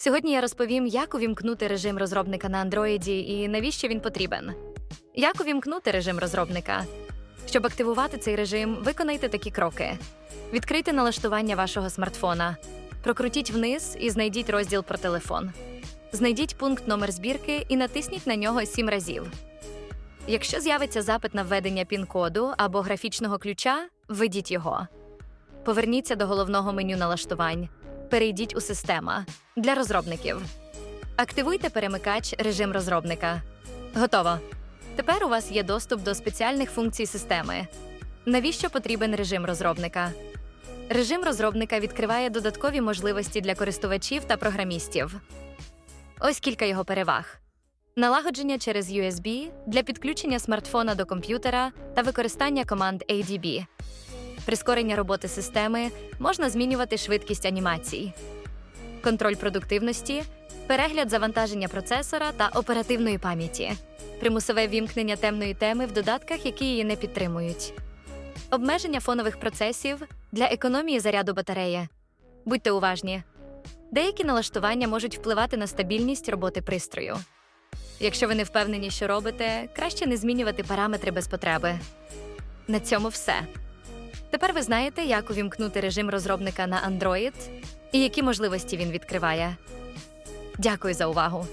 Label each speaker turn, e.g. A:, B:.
A: Сьогодні я розповім, як увімкнути режим розробника на Android і навіщо він потрібен. Як увімкнути режим розробника? Щоб активувати цей режим, виконайте такі кроки: відкрийте налаштування вашого смартфона, прокрутіть вниз і знайдіть розділ про телефон. Знайдіть пункт номер збірки і натисніть на нього сім разів. Якщо з'явиться запит на введення пін-коду або графічного ключа, введіть його. Поверніться до головного меню налаштувань. Перейдіть у система для розробників. Активуйте перемикач режим розробника. Готово. Тепер у вас є доступ до спеціальних функцій системи. Навіщо потрібен режим розробника? Режим розробника відкриває додаткові можливості для користувачів та програмістів. Ось кілька його переваг: налагодження через USB для підключення смартфона до комп'ютера та використання команд ADB. Прискорення роботи системи можна змінювати швидкість анімацій, контроль продуктивності, перегляд завантаження процесора та оперативної пам'яті, примусове вімкнення темної теми в додатках, які її не підтримують, обмеження фонових процесів для економії заряду батареї. Будьте уважні. Деякі налаштування можуть впливати на стабільність роботи пристрою. Якщо ви не впевнені, що робите, краще не змінювати параметри без потреби. На цьому все. Тепер ви знаєте, як увімкнути режим розробника на Android і які можливості він відкриває. Дякую за увагу!